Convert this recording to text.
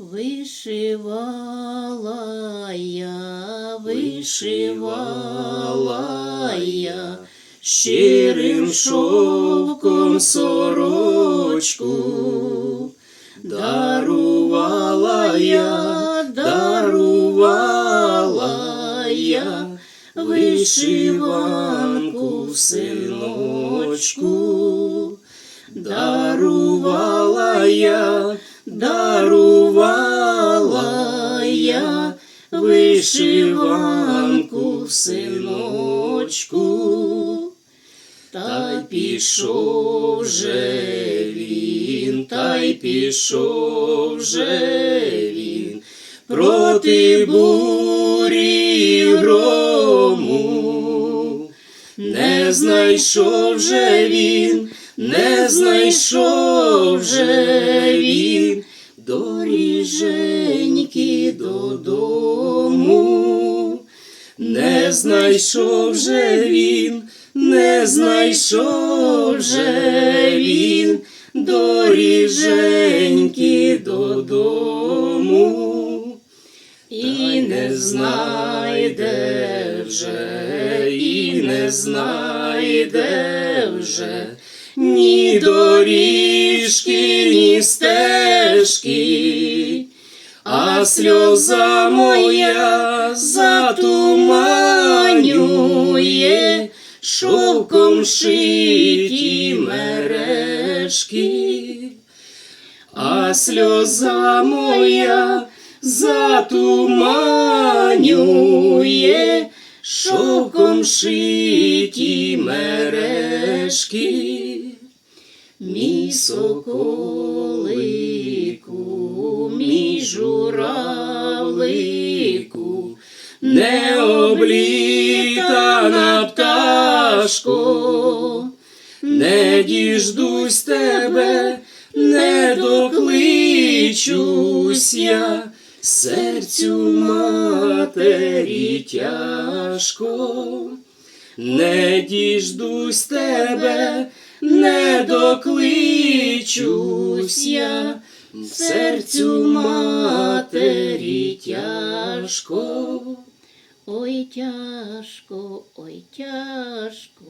Вишивала я, вишивала я, щирим шовком сорочку, дарувала я, дарувала я, вишиванку синочку, дарувала я, дарувала я вишиванку синочку. Та пішов же він, та й пішов же він проти бурі грому. Не знайшов же він, не знайшов же він доріженьки додому. Не знайшов же він, не знайшов же він доріженьки додому. І не знайде вже, і не знайде вже ні доріжки, ні стежки, а сльоза моя затуманює шовком шиті мережки, а сльоза моя затуманює шовком шиті мережки. Мій соколику, не облітана пташко, не діждусь тебе, не докличусь я, серцю матері тяжко, не діждусь тебе, не докличусь я, серцю матері тяжко. Ой, тяжко, ой, тяжко.